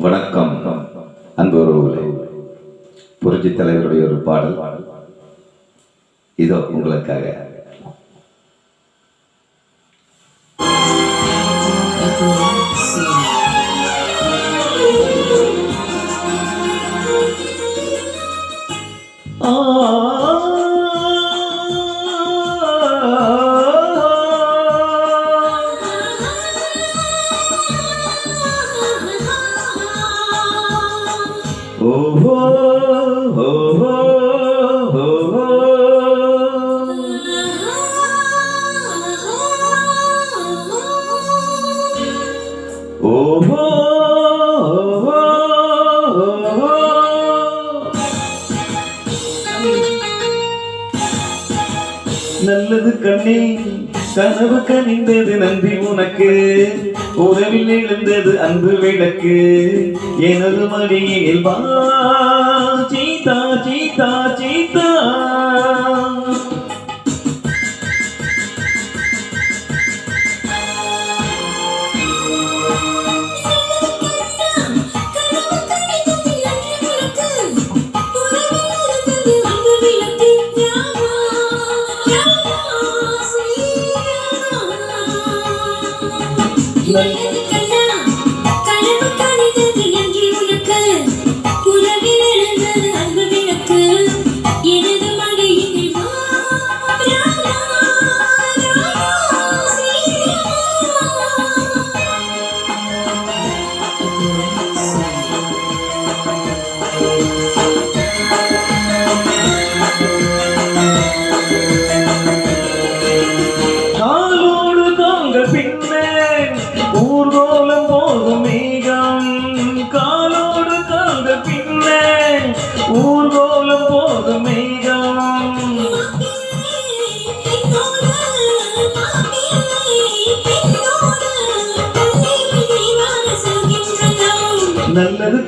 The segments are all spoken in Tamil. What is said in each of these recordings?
வணக்கம் அன்பு உறவுகளே புரட்சி தலைவருடைய ஒரு பாடல். இதோ உங்களுக்காக. ஆ. நல்லது கண்ணே கனவு கனிந்தது நன்றி உனக்கு. உறவில் எழுந்தது அன்பு விளக்கு. எனது மடியில் வா சீதா சீதா சீதா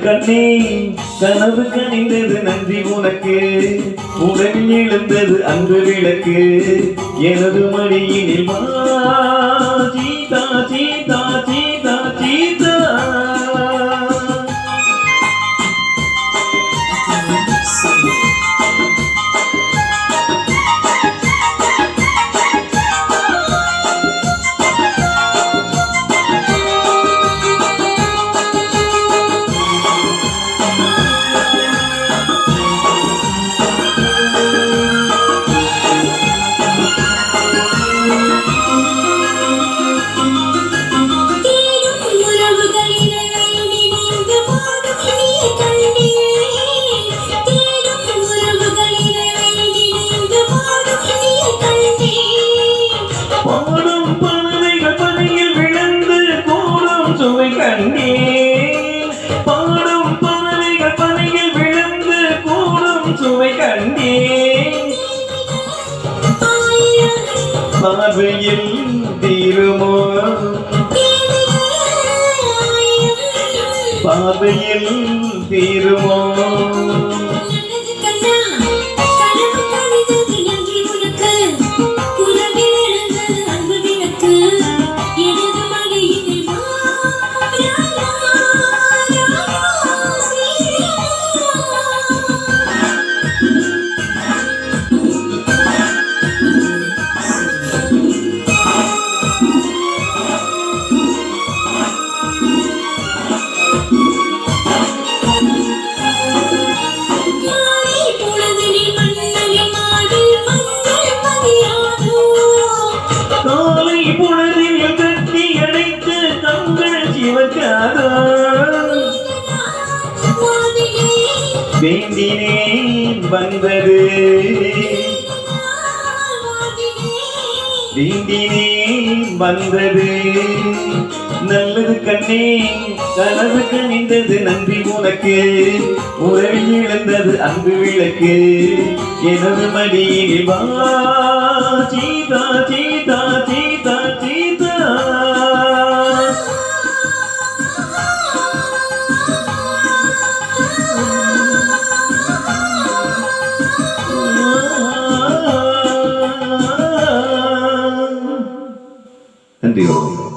கண்ணே கனவு கணிந்தது நன்றி உனக்கு. உடன் எழுந்தது அன்று விளக்கு. எனது மடியினில் வா பாதையில் தீருவான் வேண்டினேன் வந்தது. வேண்டினேன் வந்தது. நல்லது கண்ணே கனவு கணிந்தது நன்றி உனக்கு. உறவில் இழந்தது அன்பு விளக்கு. எனது மடியில் வா. சீதா சீதா சீதா. நன்றி